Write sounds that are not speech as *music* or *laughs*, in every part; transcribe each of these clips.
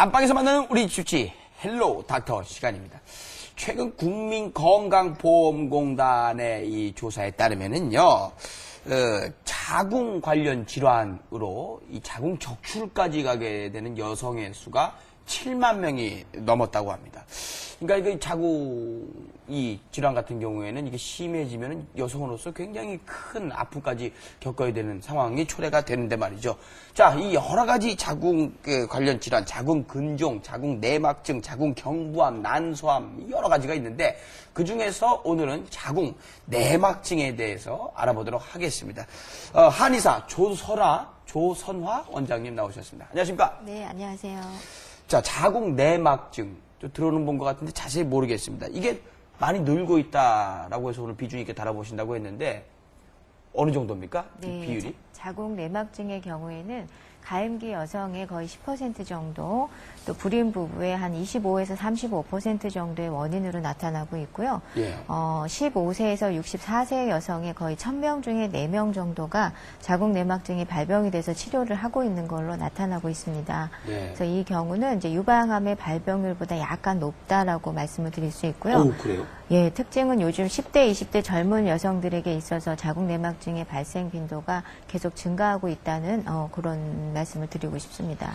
안방에서 만나는 우리 주치 헬로 닥터 시간입니다. 최근 국민건강보험공단의 이 조사에 따르면은요, 어, 자궁 관련 질환으로 이 자궁 적출까지 가게 되는 여성의 수가 7만 명이 넘었다고 합니다. 그러니까 이 질환 같은 경우에는 이게 심해지면 여성으로서 굉장히 큰 아픔까지 겪어야 되는 상황이 초래가 되는데 말이죠. 자, 이 여러 가지 자궁 그 관련 질환, 자궁 근종, 자궁 내막증, 자궁 경부암, 난소암 여러 가지가 있는데 그 중에서 오늘은 자궁 내막증에 대해서 알아보도록 하겠습니다. 어, 한의사 조설아 조선화 원장님 나오셨습니다. 안녕하십니까? 네, 안녕하세요. 자, 자궁 내막증. 좀 들어는 본 것 같은데 자세히 모르겠습니다. 이게 많이 늘고 있다라고 해서 오늘 비중 있게 다뤄보신다고 했는데 어느 정도입니까? 이 네, 비율이? 자, 자궁 내막증의 경우에는 가임기 여성의 거의 10% 정도, 또 불임 부부의 한 25에서 35% 정도의 원인으로 나타나고 있고요. 예. 어, 15세에서 64세 여성의 거의 1000명 중에 4명 정도가 자궁 내막증이 발병이 돼서 치료를 하고 있는 걸로 나타나고 있습니다. 네. 그래서 이 경우는 이제 유방암의 발병률보다 약간 높다라고 말씀을 드릴 수 있고요. 오, 그래요? 예, 특징은 요즘 10대, 20대 젊은 여성들에게 있어서 자궁 내막증의 발생 빈도가 계속 증가하고 있다는 어, 그런 말씀을 드리고 싶습니다.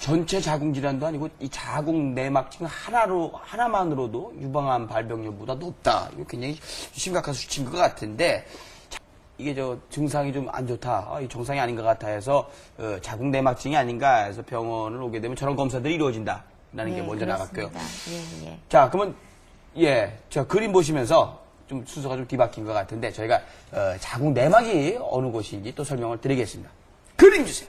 전체 자궁 질환도 아니고 이 자궁 내막증 하나로 하나만으로도 유방암 발병률보다 높다. 이거 굉장히 심각한 수치인 것 같은데 자, 이게 저 증상이 좀 안 좋다. 아, 이 정상이 아닌 것 같아 해서 어, 자궁 내막증이 아닌가 해서 병원을 오게 되면 저런 검사들이 이루어진다 라는 게 네, 먼저 나갔고요. 그렇습니다. 예, 예. 자, 그러면 예, 저 그림 보시면서 좀 순서가 좀 뒤바뀐 것 같은데 저희가 어, 자궁 내막이 어느 곳인지 또 설명을 드리겠습니다. 그림 주세요.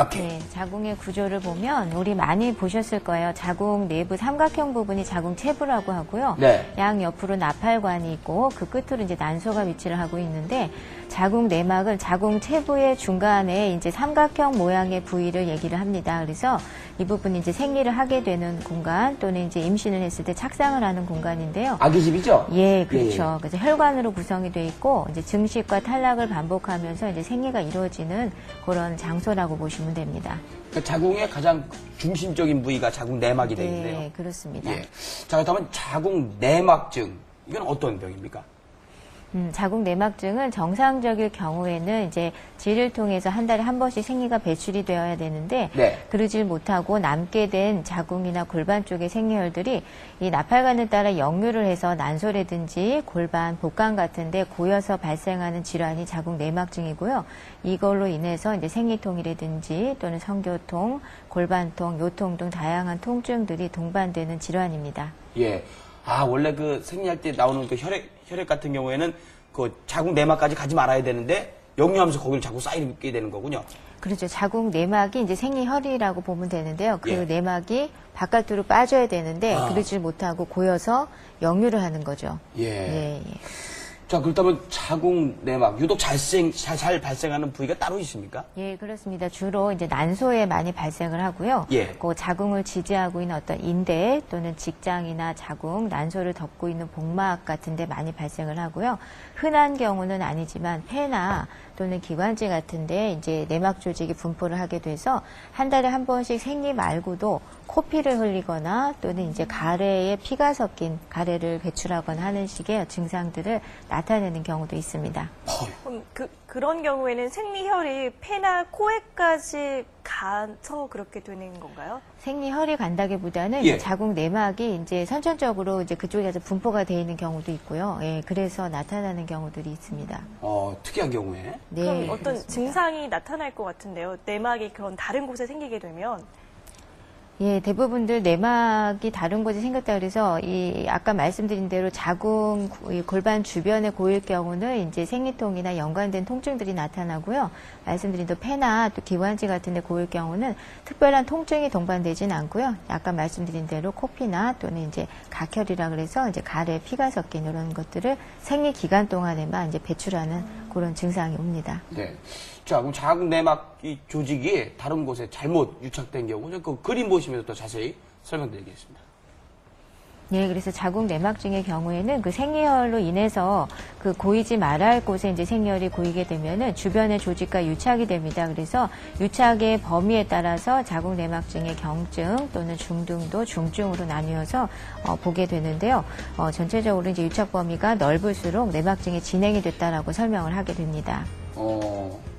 오케이. 네, 자궁의 구조를 보면 우리 많이 보셨을 거예요. 자궁 내부 삼각형 부분이 자궁 체부라고 하고요. 네. 양 옆으로 나팔관이 있고 그 끝으로 이제 난소가 위치를 하고 있는데 자궁 내막은 자궁 체부의 중간에 이제 삼각형 모양의 부위를 얘기를 합니다. 그래서 이 부분이 이제 생리를 하게 되는 공간 또는 이제 임신을 했을 때 착상을 하는 공간인데요. 아기 집이죠? 예, 그렇죠. 그래서 혈관으로 구성이 돼 있고 이제 증식과 탈락을 반복하면서 이제 생리가 이루어지는 그런 장소라고 보시면 됩니다. 그러니까 자궁의 가장 중심적인 부위가 자궁 내막이 되겠네요. 네, 그렇습니다. 예. 자, 그렇다면 자궁 내막증 이건 어떤 병입니까? 음, 자궁 내막증은 정상적일 경우에는 이제 질을 통해서 한 달에 한 번씩 생리가 배출이 되어야 되는데 네. 그러질 못하고 남게 된 자궁이나 골반 쪽의 생리혈들이 이 나팔관을 따라 역류를 해서 난소라든지 골반, 복강 같은데 고여서 발생하는 질환이 자궁 내막증이고요. 이걸로 인해서 이제 생리통이라든지 또는 성교통, 골반통, 요통 등 다양한 통증들이 동반되는 질환입니다. 예. 아, 원래 그 생리할 때 나오는 그 혈액, 혈액 같은 경우에는 그 자궁 내막까지 가지 말아야 되는데 역류하면서 거기를 자꾸 쌓이게 되는 거군요. 그렇죠. 자궁 내막이 이제 생리혈이라고 보면 되는데요. 그 예. 내막이 바깥으로 빠져야 되는데 아. 그러질 못하고 고여서 역류를 하는 거죠. 예. 예, 예. 자, 그렇다면 자궁 내막 유독 잘생, 잘, 잘 발생하는 부위가 따로 있습니까? 예, 그렇습니다. 주로 이제 난소에 많이 발생을 하고요. 예. 그 자궁을 지지하고 있는 어떤 인대 또는 직장이나 자궁, 난소를 덮고 있는 복막 같은 데 많이 발생을 하고요. 흔한 경우는 아니지만 폐나 또는 기관지 같은 데 이제 내막 조직이 분포를 하게 돼서 한 달에 한 번씩 생리 말고도 코피를 흘리거나 또는 이제 가래에 피가 섞인 가래를 배출하거나 하는 식의 증상들을 나타내는 경우도 있습니다. 그럼 그, 그런 경우에는 생리혈이 폐나 코에까지 가서 그렇게 되는 건가요? 생리 혈이 간다기보다는 예. 자궁 내막이 이제 선천적으로 이제 그쪽에서 분포가 되어 있는 경우도 있고요. 예, 그래서 나타나는 경우들이 있습니다. 어, 특이한 경우에. 네. 그럼 어떤 그렇습니다. 증상이 나타날 것 같은데요. 내막이 그런 다른 곳에 생기게 되면 예, 대부분들 내막이 다른 곳에 생겼다 그래서 이 아까 말씀드린 대로 자궁 이 골반 주변에 고일 경우는 이제 생리통이나 연관된 통증들이 나타나고요. 말씀드린 또 폐나 또 기관지 같은 데 고일 경우는 특별한 통증이 동반되진 않고요. 아까 말씀드린 대로 코피나 또는 이제 각혈이라 그래서 이제 가래에 피가 섞인 이런 것들을 생리 기간 동안에만 이제 배출하는 그런 증상이 옵니다. 네. 자, 그럼 자궁 내막 이 조직이 다른 곳에 잘못 유착된 경우 는 그 그림 보시면서 또 자세히 설명드리겠습니다. 네, 그래서 자궁 내막증의 경우에는 그 생리혈로 인해서 그 고이지 말아야 할 곳에 이제 생리혈이 고이게 되면은 주변의 조직과 유착이 됩니다. 그래서 유착의 범위에 따라서 자궁 내막증의 경증 또는 중등도 중증으로 나뉘어서 어, 보게 되는데요. 어, 전체적으로 이제 유착 범위가 넓을수록 내막증이 진행이 됐다라고 설명을 하게 됩니다. 어,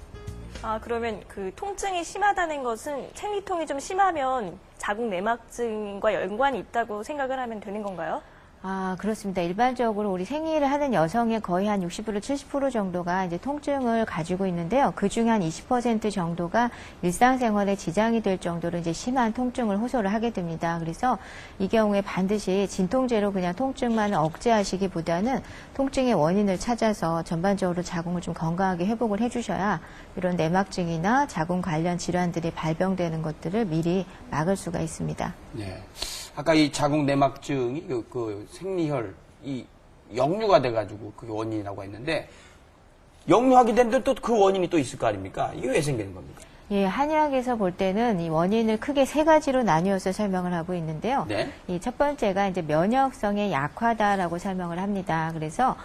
아, 그러면 그 통증이 심하다는 것은 생리통이 좀 심하면 자궁 내막증과 연관이 있다고 생각을 하면 되는 건가요? 아, 그렇습니다. 일반적으로 우리 생리를 하는 여성의 거의 한 60% 70% 정도가 이제 통증을 가지고 있는데요. 그 중에 한 20% 정도가 일상생활에 지장이 될 정도로 이제 심한 통증을 호소를 하게 됩니다. 그래서 이 경우에 반드시 진통제로 그냥 통증만 억제하시기보다는 통증의 원인을 찾아서 전반적으로 자궁을 좀 건강하게 회복을 해주셔야 이런 내막증이나 자궁 관련 질환들이 발병되는 것들을 미리 막을 수가 있습니다. 네. 아까 이 자궁 내막증이 그, 그 생리혈 이 역류가 돼가지고 그게 원인이라고 했는데 역류하게 되는데 또 그 원인이 또 있을 거 아닙니까? 이게 왜 생기는 겁니까? 예, 한의학에서 볼 때는 이 원인을 크게 세 가지로 나뉘어서 설명을 하고 있는데요. 네. 이 첫 번째가 이제 면역성의 약화다라고 설명을 합니다. 그래서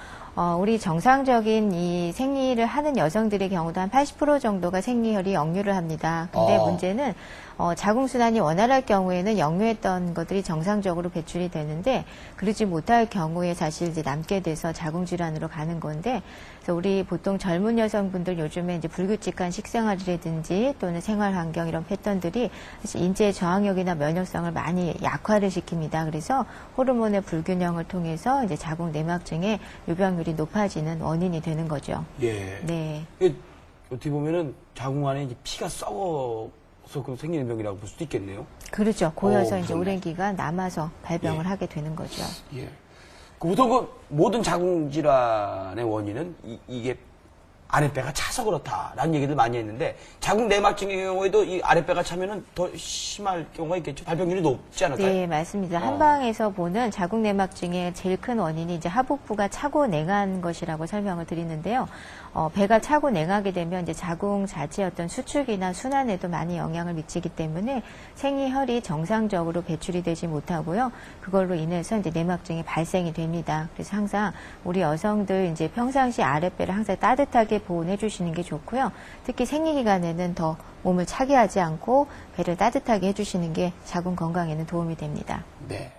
어, 우리 정상적인 이 생리를 하는 여성들의 경우도 한 80% 정도가 생리혈이 역류를 합니다. 근데 어. 문제는 어, 자궁순환이 원활할 경우에는 역류했던 것들이 정상적으로 배출이 되는데 그러지 못할 경우에 사실 이제 남게 돼서 자궁질환으로 가는 건데 그래서 우리 보통 젊은 여성분들 요즘에 이제 불규칙한 식생활이라든지 또는 생활 환경 이런 패턴들이 사실 인지의 저항력이나 면역성을 많이 약화를 시킵니다. 그래서 호르몬의 불균형을 통해서 이제 자궁 내막증의 유병률이 높아지는 원인이 되는 거죠. 예. 네. 어떻게 보면은 자궁 안에 이제 피가 썩어서 그 생기는 병이라고 볼 수도 있겠네요. 그렇죠. 고여서 어, 이제. 오랜 기간 남아서 발병을 예. 하게 되는 거죠. 예. 그 보통 그 모든 자궁 질환의 원인은 이, 게 아랫배가 차서 그렇다라는 얘기들 많이 했는데 자궁 내막증의 경우에도 이 아랫배가 차면은 더 심할 경우가 있겠죠. 발병률이 높지 않을까요? 네, 맞습니다. 어. 한방에서 보는 자궁 내막증의 제일 큰 원인이 이제 하복부가 차고 냉한 것이라고 설명을 드리는데요. 어, 배가 차고 냉하게 되면 이제 자궁 자체의 어떤 수축이나 순환에도 많이 영향을 미치기 때문에 생리혈이 정상적으로 배출이 되지 못하고요. 그걸로 인해서 이제 내막증이 발생이 됩니다. 그래서 항상 우리 여성들 이제 평상시 아랫배를 항상 보온해 주시는 게 좋고요. 특히 생리 기간에는 더 몸을 차게 하지 않고 배를 따뜻하게 해주시는 게 자궁 건강에는 도움이 됩니다. 네.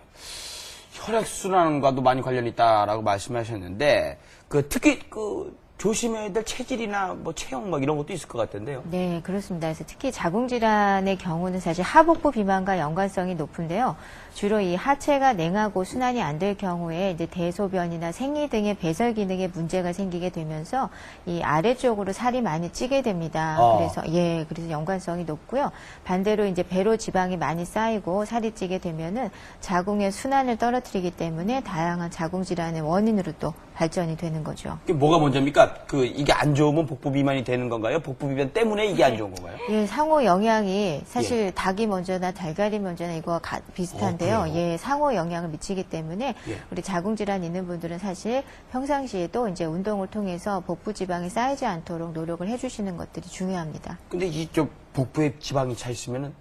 혈액순환과도 많이 관련이 있다라고 말씀하셨는데, 그 특히 그 조심해야 될 체질이나 뭐 체형 막 이런 것도 있을 것 같은데요. 네, 그렇습니다. 그래서 특히 자궁질환의 경우는 사실 하복부 비만과 연관성이 높은데요. 주로 이 하체가 냉하고 순환이 안 될 경우에 이제 대소변이나 생리 등의 배설 기능에 문제가 생기게 되면서 이 아래쪽으로 살이 많이 찌게 됩니다. 어. 그래서 예, 그래서 연관성이 높고요. 반대로 이제 배로 지방이 많이 쌓이고 살이 찌게 되면은 자궁의 순환을 떨어뜨리기 때문에 다양한 자궁 질환의 원인으로 또 발전이 되는 거죠. 뭐가 먼저입니까? 그 이게 안 좋으면 복부 비만이 되는 건가요? 복부 비만 때문에 이게 안 좋은 건가요? 예, 상호 영향이 사실 닭이 먼저나 달걀이 먼저나 이거와 가- 비슷한데요. 어? 예, 상호 영향을 미치기 때문에 예. 우리 자궁 질환 있는 분들은 사실 평상시에도 이제 운동을 통해서 복부 지방이 쌓이지 않도록 노력을 해주시는 것들이 중요합니다. 근데 이좀 복부에 지방이 차 있으면은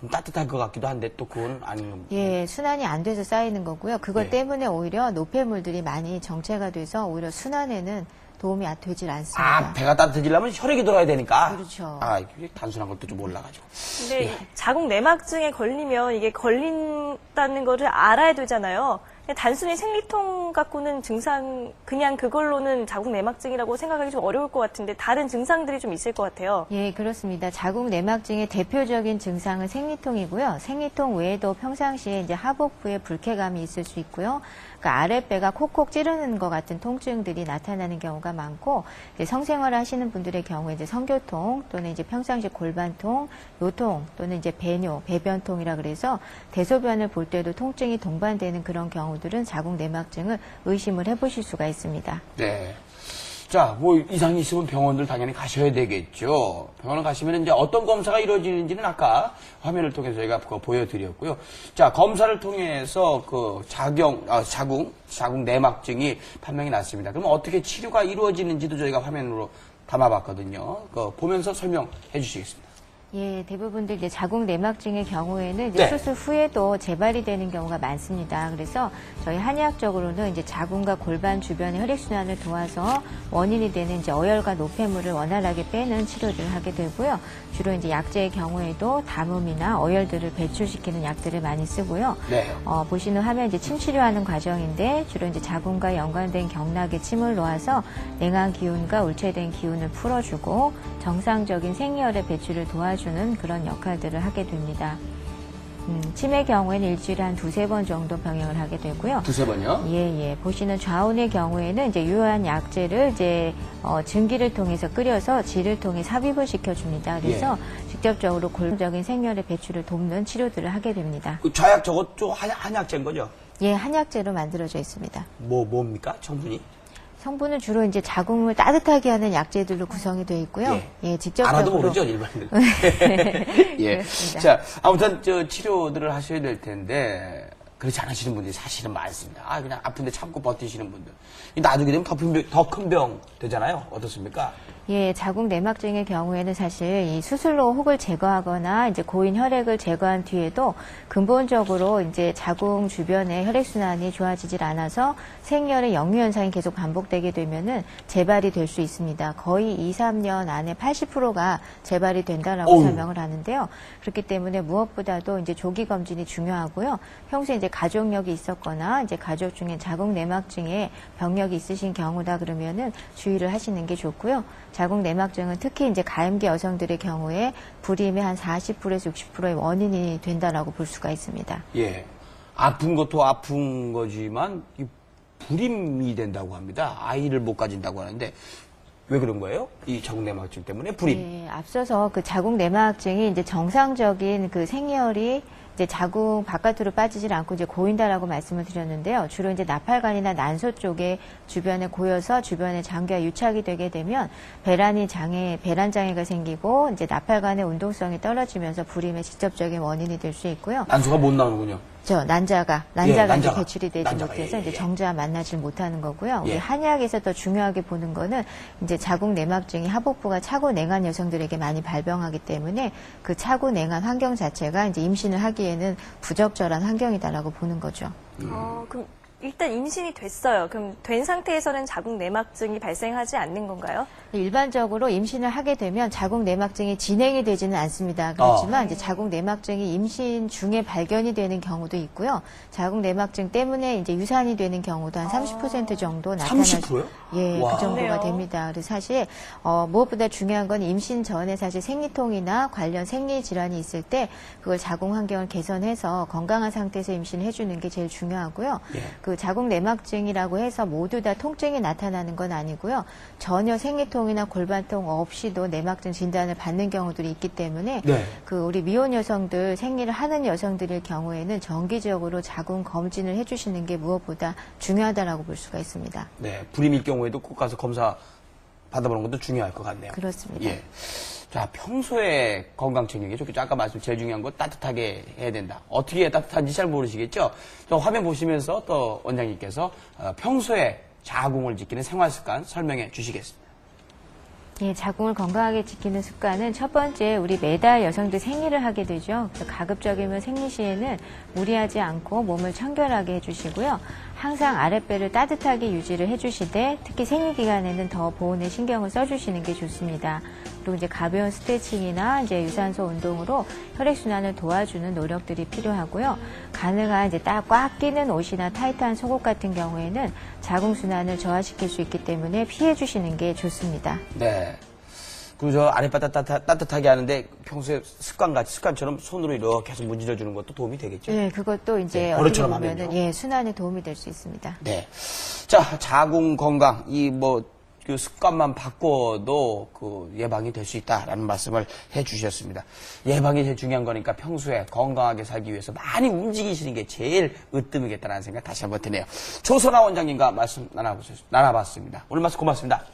좀 따뜻할 것 같기도 한데 또 그건 아닌 겁니다. 예, 순환이 안 돼서 쌓이는 거고요. 그것 예. 때문에 오히려 노폐물들이 많이 정체가 돼서 오히려 순환에는 도움이 안 되질 않습니다. 아, 배가 따뜻해지려면 혈액이 돌아야 되니까. 그렇죠. 아, 이게 단순한 것도 좀 몰라가지고. 근데 이 자궁 내막증에 걸리면 이게 걸린다는 거를 알아야 되잖아요. 단순히 생리통 갖고는 증상 그냥 그걸로는 자궁 내막증이라고 생각하기 좀 어려울 것 같은데 다른 증상들이 좀 있을 것 같아요. 예, 그렇습니다. 자궁 내막증의 대표적인 증상은 생리통이고요. 생리통 외에도 평상시에 이제 하복부에 불쾌감이 있을 수 있고요. 그러니까 아랫배가 콕콕 찌르는 것 같은 통증들이 나타나는 경우가 많고, 성생활을 하시는 분들의 경우에 이제 성교통 또는 이제 평상시 골반통, 요통 또는 이제 배뇨, 배변통이라 그래서 대소변을 볼 때도 통증이 동반되는 그런 경우 들은 자궁 내막증을 의심을 해보실 수가 있습니다. 네. 자, 뭐 이상이 있으면 병원들 당연히 가셔야 되겠죠. 병원을 가시면 이제 어떤 검사가 이루어지는지는 아까 화면을 통해서 저희가 보여드렸고요. 자, 검사를 통해서 그 자경, 아, 자궁, 자궁 내막증이 판명이 났습니다. 그럼 어떻게 치료가 이루어지는지도 저희가 화면으로 담아봤거든요. 그 보면서 설명해 주시겠습니다. 예, 대부분들 이제 자궁 내막증의 경우에는 이제 네. 수술 후에도 재발이 되는 경우가 많습니다. 그래서 저희 한의학적으로는 이제 자궁과 골반 주변의 혈액 순환을 도와서 원인이 되는 이제 어혈과 노폐물을 원활하게 빼는 치료를 하게 되고요. 주로 이제 약제의 경우에도 담음이나 어혈들을 배출시키는 약들을 많이 쓰고요. 네. 어, 보시는 화면 이제 침 치료하는 과정인데 주로 이제 자궁과 연관된 경락에 침을 놓아서 냉한 기운과 울체된 기운을 풀어주고 정상적인 생리혈의 배출을 도와주 는 그런 역할들을 하게 됩니다. 음, 침의 경우에는 일주일에 한 두세 번 정도 병행을 하게 되고요. 두세 번요. 예, 예. 보시는 좌운의 경우에는 이제 유효한 약제를 이제 어, 증기를 통해서 끓여서 질을 통해 삽입을 시켜줍니다. 그래서 예. 직접적으로 골적인 생열의 배출을 돕는 치료들을 하게 됩니다. 그 좌약 저것 좀 한, 한약제인 거죠? 예, 한약제로 만들어져 있습니다. 뭐, 뭡니까? 성분이? 성분은 주로 이제 자궁을 따뜻하게 하는 약제들로 구성이 되어 있고요. 예. 예, 직접적으로 알아도 모르죠, 일반인들. *laughs* 예. 그렇습니다. 자, 아무튼 저 치료들을 하셔야 될 텐데, 그렇지 않으시는 분들이 사실은 많습니다. 아, 그냥 아픈데 참고 버티시는 분들. 이 나중에 되면 더 큰 병 되잖아요. 어떻습니까? 예, 자궁 내막증의 경우에는 사실 이 수술로 혹을 제거하거나 이제 고인 혈액을 제거한 뒤에도 근본적으로 이제 자궁 주변의 혈액 순환이 좋아지질 않아서 생열의 역류 현상이 계속 반복되게 되면은 재발이 될 수 있습니다. 거의 2, 3년 안에 80%가 재발이 된다라고. 설명을 하는데요. 그렇기 때문에 무엇보다도 이제 조기 검진이 중요하고요. 평소에 이제 가족력이 있었거나 이제 가족 중에 자궁 내막증에 병력이 있으신 경우다 그러면은 주의를 하시는 게 좋고요. 자궁 내막증은 특히 이제 가임기 여성들의 경우에 불임의 한 40%에서 60%의 원인이 된다라고 볼 수가 있습니다. 예. 아픈 것도 아픈 거지만, 이 불임이 된다고 합니다. 아이를 못 가진다고 하는데, 왜 그런 거예요? 이 자궁 내막증 때문에 불임. 네, 앞서서 그 자궁 내막증이 이제 정상적인 그 생리혈이 이제 자궁 바깥으로 빠지질 않고 이제 고인다라고 말씀을 드렸는데요. 주로 이제 나팔관이나 난소 쪽에 주변에 고여서 주변에 장기가 유착이 되게 되면 배란이 장애, 배란 장애가 생기고 이제 나팔관의 운동성이 떨어지면서 불임의 직접적인 원인이 될 수 있고요. 난소가 못 나오는군요. 저 난자가 난자가, 예, 이제 난자가. 배출이 되지 난자가, 못해서 예, 이제 예. 정자와 만나질 못하는 거고요. 우리 예. 한의학에서 더 중요하게 보는 거는 이제 자궁 내막증이 하복부가 차고 냉한 여성들에게 많이 발병하기 때문에 그 차고 냉한 환경 자체가 이제 임신을 하기에는 부적절한 환경이다라고 보는 거죠. 어, 그럼 일단 임신이 됐어요. 그럼 된 상태에서는 자궁 내막증이 발생하지 않는 건가요? 일반적으로 임신을 하게 되면 자궁 내막증이 진행이 되지는 않습니다. 그렇지만 어. 이제 자궁 내막증이 임신 중에 발견이 되는 경우도 있고요. 자궁 내막증 때문에 이제 유산이 되는 경우도 한 30% 정도 나타날 수 30%요? 예, 와. 그 정도가. 됩니다. 그래서 사실 어, 무엇보다 중요한 건 임신 전에 사실 생리통이나 관련 생리 질환이 있을 때 그걸 자궁 환경을 개선해서 건강한 상태에서 임신을 해주는 게 제일 중요하고요. 예. 그 자궁 내막증이라고 해서 모두 다 통증이 나타나는 건 아니고요. 전혀 생리통이나 골반통 없이도 내막증 진단을 받는 경우들이 있기 때문에 네. 그 우리 미혼 여성들 생리를 하는 여성들의 경우에는 정기적으로 자궁 검진을 해주시는 게 무엇보다 중요하다라고 볼 수가 있습니다. 네, 불임일 경우에도 꼭 가서 검사 받아보는 것도 중요할 것 같네요. 그렇습니다. 예. 자, 평소에 건강 챙기기 좋겠죠. 아까 말씀 제일 중요한 건 따뜻하게 해야 된다. 어떻게 따뜻한지 잘 모르시겠죠? 저 화면 보시면서 또 원장님께서 어, 평소에 자궁을 지키는 생활 습관 설명해 주시겠습니다. 예, 자궁을 건강하게 지키는 습관은 첫 번째 우리 매달 여성들 생리를 하게 되죠. 가급적이면 생리 시에는 무리하지 않고 몸을 청결하게 해주시고요. 항상 아랫배를 따뜻하게 유지를 해주시되 특히 생리 기간에는 더 보온에 신경을 써주시는 게 좋습니다. 그리고 이제 가벼운 스트레칭이나 이제 유산소 운동으로 혈액 순환을 도와주는 노력들이 필요하고요. 가능한 이제 딱 꽉 끼는 옷이나 타이트한 속옷 같은 경우에는 자궁 순환을 저하시킬 수 있기 때문에 피해 주시는 게 좋습니다. 네. 그리고 저 아랫바 따뜻하, 따뜻하게 하는데 평소에 습관같이 습관처럼 손으로 이렇게 계속 문질러 주는 것도 도움이 되겠죠? 예, 그것도 이제 네, 어떻게 보면은. 예, 순환에 도움이 될 수 있습니다. 네. 자, 자궁 건강, 이 뭐, 그 습관만 바꿔도 그 예방이 될 수 있다라는 말씀을 해 주셨습니다. 예방이 제일 중요한 거니까 평소에 건강하게 살기 위해서 많이 움직이시는 게 제일 으뜸이겠다라는 생각 다시 한번 드네요. 조선아 원장님과 말씀 나눠봤습니다. 오늘 말씀 고맙습니다.